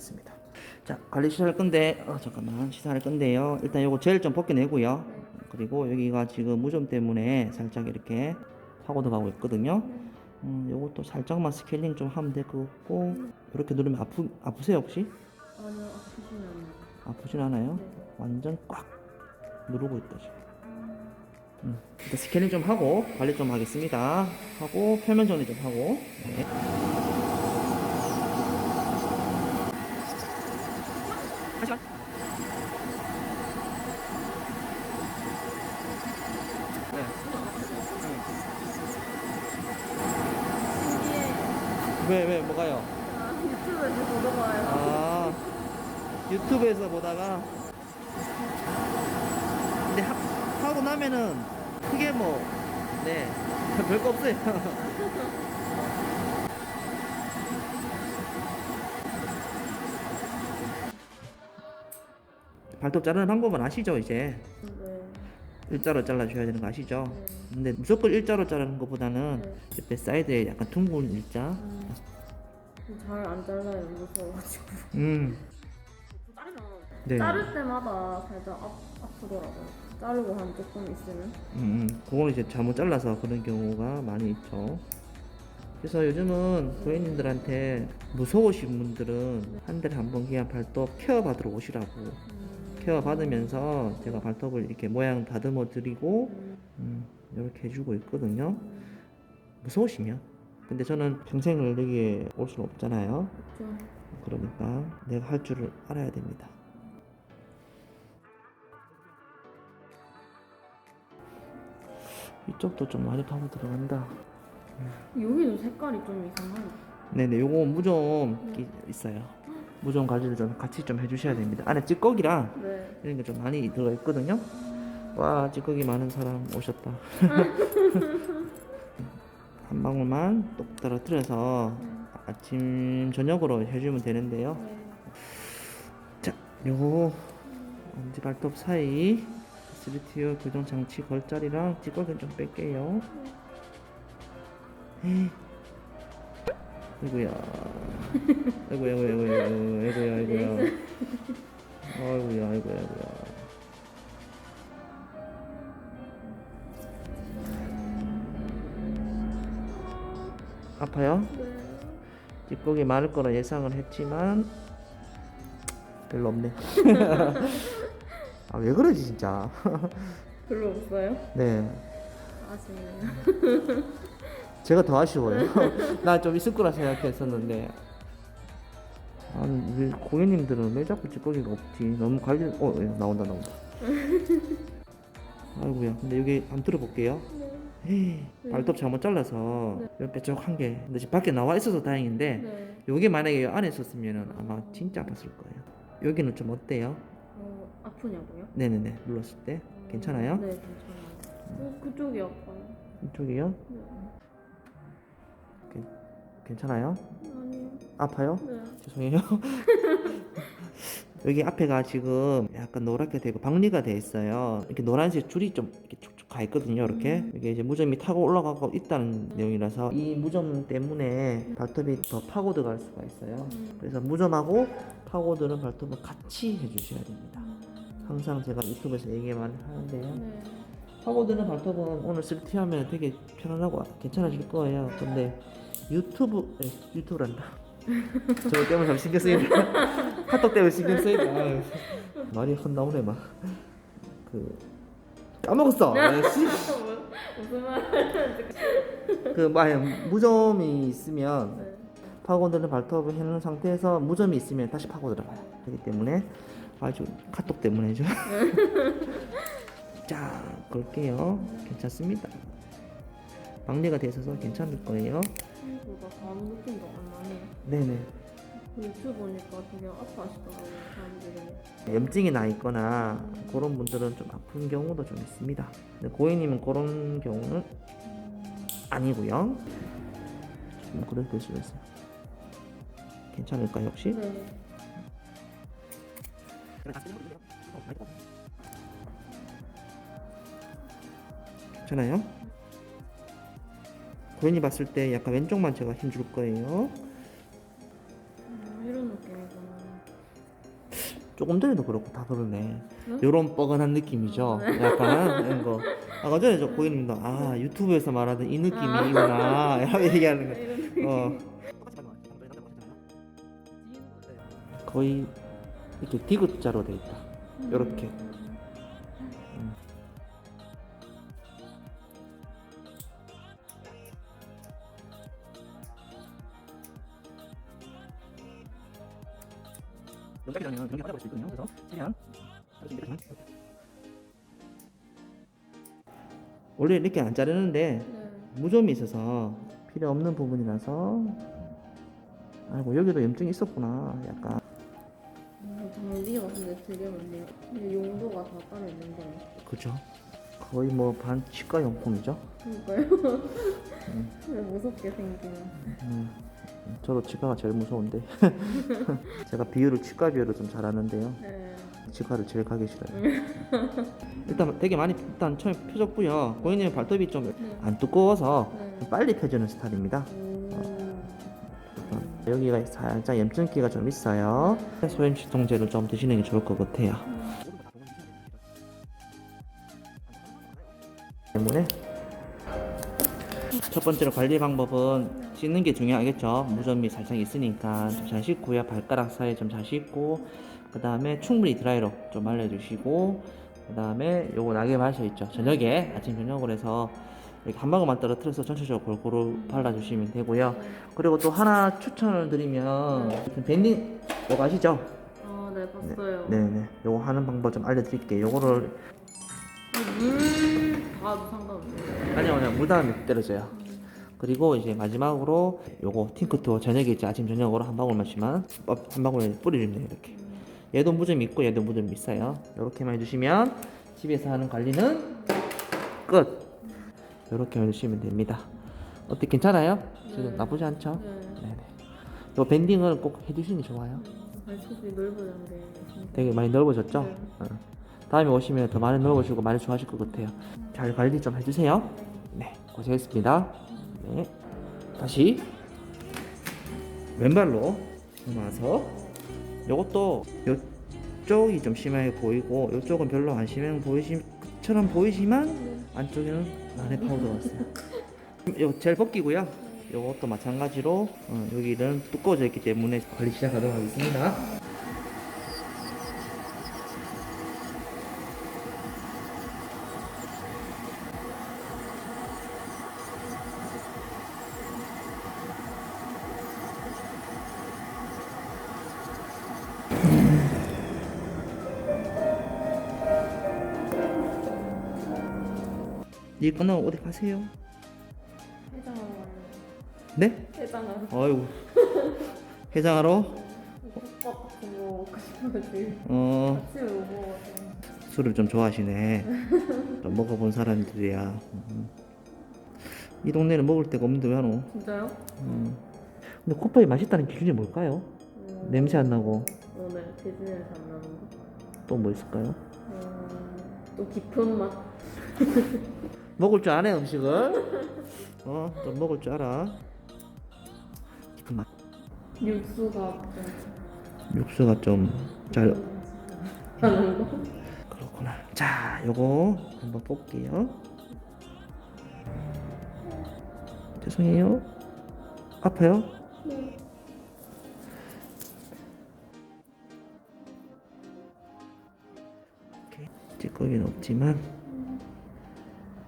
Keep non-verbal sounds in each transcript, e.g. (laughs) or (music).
하겠습니다. 자, 관리 시작할 건데, 어, 잠깐만, 시작할 건데요. 일단 요거 젤 좀 벗겨내고요. 그리고 여기가 지금 무좀 때문에 살짝 이렇게 파고도 가고 있거든요. 음, 요것도 살짝만 스케일링 좀 하면 될 것 같고, 이렇게 누르면 아프, 아프세요, 혹시? 아니요 아프시면 아프진 않아요? 네. 완전 꽉 누르고 있다, 지금. 음, 일단 스케일링 좀 하고, 관리 좀 하겠습니다. 하고, 표면 정리 좀 하고. 네. 네. 왜, 왜, 뭐가요? 아 유튜브에서 보던 거예요 아, 유튜브에서 보다가. 근데 하, 하고 나면은 크게 뭐, 네, (laughs) 별거 없어요. (laughs) 발톱 자르는 방법은 아시죠, 이제? 네. 일자로 잘라줘야 되는 거 아시죠? 네. 근데 무조건 일자로 자르는 것보다는 네. 옆에 사이드에 약간 둥근 일자. 음, 잘안 잘라요 무서워가지고 음, 자르면 네. 자를 때마다 살짝 아, 아프더라고요 자르고 한 조금 있으면 음, 음, 그거는 이제 잘못 잘라서 그런 경우가 많이 있죠. 그래서 요즘은 고객님들한테 무서우신 분들은 한 달에 한번 그냥 발톱 케어 받으러 오시라고 음, 케어 받으면서 제가 발톱을 이렇게 모양 다듬어 드리고 음, 음, 이렇게 해주고 있거든요. 음, 무서우시면. 근데 저는 평생을 여기에 올 수는 없잖아요. 좀 그러니까 내가 할 줄을 알아야 됩니다. 이쪽도 좀 많이 파고 들어간다. 여기도 색깔이 좀 이상하네 네네, 요거 무좀 있어요. 무좀 관리를 좀 같이 좀 해주셔야 됩니다. 안에 찌꺼기랑 네 이런 게 좀 많이 들어가 있거든요. 와, 찌꺼기 많은 사람 오셨다. (laughs) 한 방울만 똑 떨어뜨려서 아침 저녁으로 해주면 되는데요. 네. 자, 요거 엄지 발톱 사이 3티어 교정 장치 걸자리랑 찌꺼기 좀 뺄게요. 에이. 아이고야. 아이고, 아이고, 아이고, 아이고, 아이고야, 아이고야. 아이고야, 아이고야, 아이고야. 아파요? 네. 찌꺼기 많을 거라 예상을 했지만 별로 없네. (laughs) 아 왜 그러지 진짜. 별로 없어요? 네, 아쉽네요 제가 더 아쉬워요. (laughs) 나 좀 있을 거라 생각했었는데. 아니 왜 고객님들은 왜 자꾸 찌꺼기가 없지? 너무 관리. 어 예, 나온다 나온다. (laughs) 아이고야. 근데 여기 한번 들어볼게요. 에이, 발톱 잘못 잘라서 몇 뾰족한 게. 근데 지금 밖에 나와 있어서 다행인데. 네 요게 만약에 요 안에 있었으면 아마 진짜 아팠을 거예요. 여기는 좀 어때요? 어, 아프냐고요? 네네네 눌렀을 때 괜찮아요? 네 괜찮아요 어, 그쪽이 아파요 이쪽이요? 네. 괜찮아요? 아니요 아파요? 네 죄송해요. (laughs) 여기 앞에가 지금 약간 노랗게 되고 박리가 돼 있어요. 이렇게 노란색 줄이 좀 이렇게 쭉쭉 가 있거든요. 이렇게 이게 이제 무좀이 타고 올라가고 있다는 내용이라서 이 무좀 때문에 발톱이 더 파고 들어갈 수가 있어요. 음. 그래서 무좀하고 파고 드는 발톱을 같이 해주셔야 됩니다. 항상 제가 유튜브에서 얘기만 하는데요. 네. 파고 드는 발톱은 오늘 쓸티 하면 되게 편안하고 괜찮아질 거예요. 근데 유튜브, 에, 유튜브란다. 저 때문에 참 신경 쓰인다. 카톡 때문에 신경 쓰인다. 아유, 말이 헛나오네 막. 그 까먹었어. 아이씨. 무슨 말? 그 뭐야 무좀이 있으면 네. 파고드는 발톱을 해놓은 상태에서 무좀이 있으면 다시 파고 들어가요. 그렇기 때문에 아주 카톡 때문에죠. (laughs) 자, 걸게요. 괜찮습니다. 막내가 돼 있어서 괜찮을 거예요. 생각보다 아무 느낌도 안 나네요. 네네. 그 유튜브 보니까 되게 아파하시더라고요, 사람들이. 염증이 나 있거나 그런 분들은 좀 아픈 경우도 좀 있습니다. 근데 고객님은 그런 경우는 아니고요. 좀 그럴 수도 있어요. 괜찮을까요 혹시? 네. 괜찮아요? 고객님 봤을 때 약간 왼쪽만 제가 힘 줄 거예요. 음, 이런 느낌이구나. 조금 전에도 그렇고 다 그러네. 응? 요런 뻐근한 느낌이죠. 약간 (laughs) 이런 거. 아까 전에 저 고객님도 아 유튜브에서 말하던 이 느낌이구나 (laughs) 이렇게 얘기하는 거. 이런 느낌. 어. 거의 이렇게 디귿자로 돼 있다. 요렇게. 음. 영작이 되면 연기 받아볼 수 있거든요. 그래서 최대한 있게 하지만 원래 이렇게 안 자르는데 네. 무좀이 있어서 필요 없는 부분이라서 아이고 여기도 염증이 있었구나 약간 음, 장비가 근데 되게 많네요. 근데 용도가 다 따로 있는데. 그죠 거의 뭐 반 치과 용품이죠 그러니까요. 음. (laughs) 왜 무섭게 생긴. 음, 저도 치과가 제일 무서운데 (laughs) 제가 비유를 치과 비유를 좀 잘하는데요 네. 치과를 제일 가기 싫어요 일단 되게 많이 일단 처음에 펴졌고요 고객님 발톱이 좀 네. 안 두꺼워서 네. 빨리 펴지는 스타일입니다 오. 여기가 살짝 염증기가 좀 있어요 소염치통제를 좀 드시는 게 좋을 것 같아요 때문에 첫 번째로 관리 방법은 씻는 게 중요하겠죠. 무좀이 살짝 있으니까 좀 잘 씻고요. 발가락 사이에 좀잘 씻고 그 다음에 충분히 드라이로 좀 말려주시고 그 다음에 요거 낙엽 마셔 있죠. 저녁에 아침 저녁으로 해서 이렇게 한 방울만 떨어뜨려서 전체적으로 골고루 발라주시면 되고요. 그리고 또 하나 추천을 드리면 밴딩 요거 아시죠? 아, 네, 봤어요. 네네. 요거 하는 방법 좀 알려드릴게요. 요거를 물 봐도 상관없어요. 아니요 그냥 물 다음에 때려줘요 그리고 이제 마지막으로 요거 팅크투어 저녁에 이제 아침 저녁으로 한 방울만씩만 어, 한 방울 뿌려주면 돼요 이렇게 얘도 무좀 있고 얘도 무좀 있어요 이렇게만 해주시면 집에서 하는 관리는 끝 이렇게만 해주시면 됩니다 어때 괜찮아요? 지금 네. 나쁘지 않죠? 네. 네네 요 밴딩을 꼭 해주시는 게 좋아요 발톱이 넓어졌는데. 되게 많이 넓어졌죠? 네. 어. 다음에 오시면 더 많이 넓어지고 많이 좋아하실 것 같아요. 잘 관리 좀 해주세요. 네, 고생했습니다. 네, 다시 왼발로 나서 요것도 요쪽이 좀 심하게 보이고 요쪽은 별로 안 심해 보이시처럼 보이지만 안쪽에는 안에 파우더가 있어요. 요젤 벗기고요. 요것도 마찬가지로 어, 여기는 두꺼워져 있기 때문에 관리 시작하도록 하겠습니다. 일 끝나고 어디 가세요? 해장하러. 네? 해장하러. 아이고 해장하러 국밥 거 먹고 싶어가지고. 어 아침에 못 먹어서. 술을 좀 좋아하시네 좀 먹어본 사람들이야 음. 이 동네는 먹을 데가 없는데 왜 하노 진짜요? 음. 근데 콧밥이 맛있다는 기준이 뭘까요? 음, 냄새 안 나고 어, 네. 안 나는 거. 또 뭐 있을까요? 음, 또 깊은 맛. (laughs) 먹을 줄 아네 음식을. 어좀 먹을 줄 알아. 깊은 맛 육수가 좀 육수가 좀잘. 그렇구나. 자 요거 한번 볼게요. 죄송해요. 아파요? 네. 찌꺼기는 없지만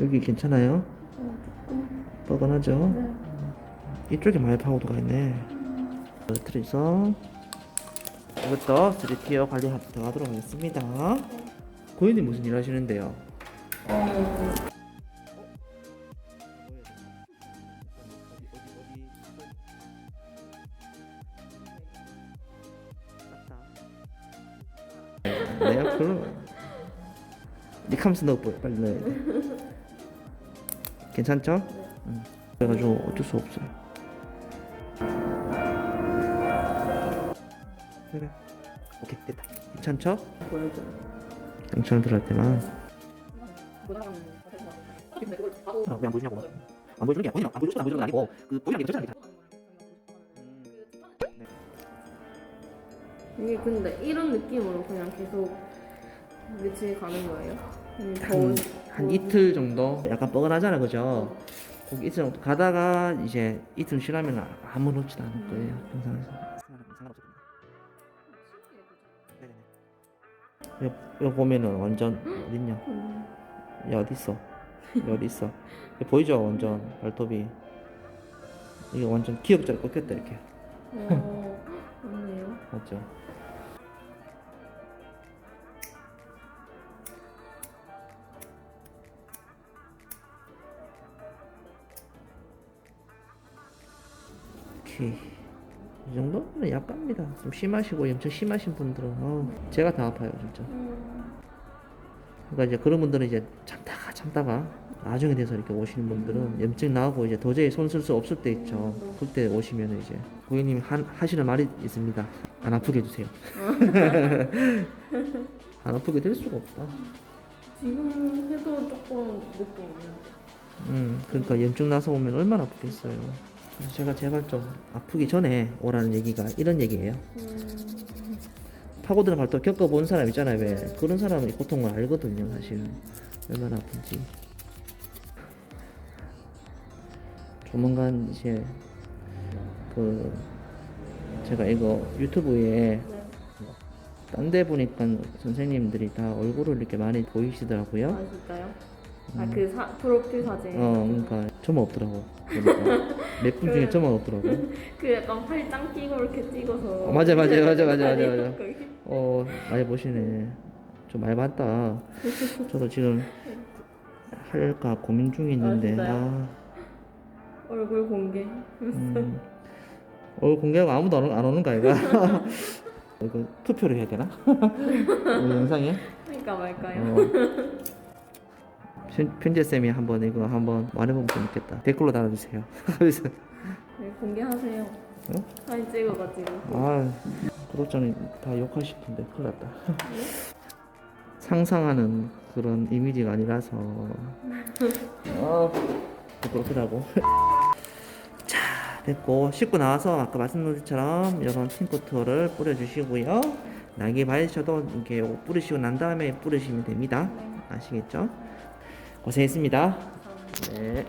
여기 괜찮아요? 뻐근하죠? 네. 이쪽에 많이 파우더가 있네 트리서 이것도 3티어 관리 들어가도록 하겠습니다 고객님 무슨 일 하시는데요? 어, 네, 그럼 니캄스 넣어 빨리 넣어야 돼. 괜찮죠? 네. 응. 그래가지고 어쩔 수 없어요. 그래. 오케이 됐다. 괜찮죠? 보여줘요. 영천을 들어갈 때만 아, 왜안 보여주냐고. 안 보여주는 게 아니고 안 보여주는 안 보여주는 게 아니고 그 보이는 게 절대 안 돼. 이게 근데 이런 느낌으로 그냥 계속 며칠 가는 거예요? 음, 한, 더운 한 이틀 정도? 약간 뻐근하잖아 그죠? 거기 이틀 정도 가다가 이제 이틀 쉬라면 아무렇지도 않을 거예요 평상에서 상관없을 겁니다 보면은 완전 어딨냐? 음. 야 어딨어? 야 어딨어? 이거 보이죠 완전 발톱이 이게 완전 기억자로 꺾였다 이렇게. 어, 맞네요. 맞죠 이 정도면 약합니다 좀 심하시고 엄청 심하신 분들은 어우, 제가 다 아파요 진짜 음. 그러니까 이제 그런 분들은 이제 참다가 참다가 나중에 돼서 이렇게 오시는 분들은 염증 나고 이제 도저히 손 쓸 수 없을 때 있죠. 그때 오시면 이제 고객님이 한, 하시는 말이 있습니다. 안 아프게 해주세요. 안 아프게 될 수가 없다. 지금 해도 조금 느낌 있는데. 음, 그러니까 염증 나서 오면 얼마나 아프겠어요. 그래서 제가 제발 좀 아프기 전에 오라는 얘기가 이런 얘기예요. 음. 파고드는 발톱 겪어본 사람 있잖아요. 왜 그런 사람은 이 고통을 알거든요. 사실 얼마나 아픈지. 조만간 이제 그 제가 이거 유튜브에 네. 딴데 보니까 선생님들이 다 얼굴을 이렇게 많이 보이시더라고요. 아 진짜요? 아그사 프로필 사진. 어, 그러니까 저만 없더라고. 보니까 몇분 중에 저만 없더라고. (laughs) 그 약간 팔짱 끼고 이렇게 찍어서. 어, 맞아, 맞아, 맞아, 맞아, 맞아, 맞아. 거기. 어, 많이 보시네. 좀 많이 봤다. 저도 지금 할까 고민 중에 있는데, 진짜요? 아, 얼굴 공개. 음, 얼굴 공개하고 아무도 안, 오- 안 오는 거 아이가? 이거 투표를 해야 되나? (laughs) 이 영상에? 그러니까 말까요? 어. 편- 편재 쌤이 한번 이거 한번 말해보면 재밌겠다. 댓글로 달아주세요. (laughs) 그래서 네, 공개하세요. 어? 사진 찍어가지고. 아 구독자는 다 욕하실 텐데 큰일 났다 상상하는 그런 이미지가 아니라서 (laughs) 아 그렇더라고 (laughs) 자 됐고 씻고 나와서 아까 말씀드린 것처럼 이런 틴코터를 뿌려주시고요 날개 바르셔도 이렇게 뿌리시고 난 다음에 뿌리시면 됩니다 네. 아시겠죠? 고생했습니다. 네